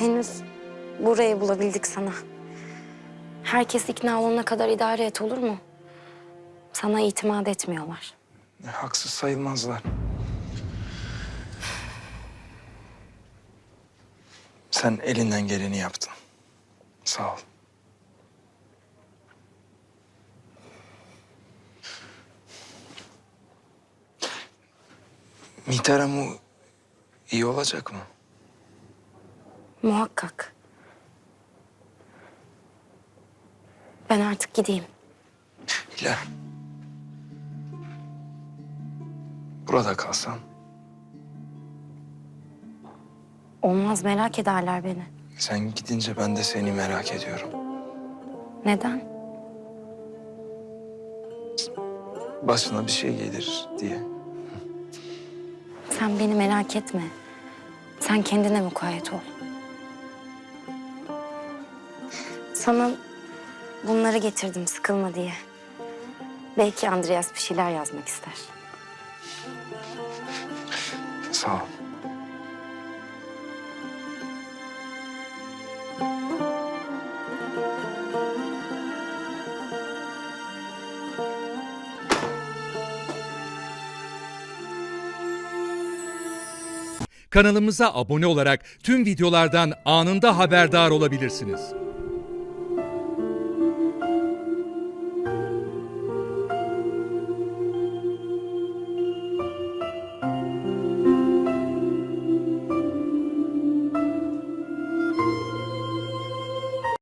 Henüz burayı bulabildik sana. Herkes ikna olana kadar idare et olur mu? Sana itimat etmiyorlar. Haksız sayılmazlar. Sen elinden geleni yaptın. Sağ ol. Mihterem o iyi olacak mı? Muhakkak. Ben artık gideyim. Hilal. Burada kalsan Olmaz merak ederler beni. sen gidince ben de seni merak ediyorum. Neden? Başına bir şey gelir diye. Sen beni merak etme. Sen kendine mukayyet ol. Sana bunları getirdim sıkılma diye. Belki Andreas bir şeyler yazmak ister. Sağ ol. Kanalımıza abone olarak tüm videolardan anında haberdar olabilirsiniz.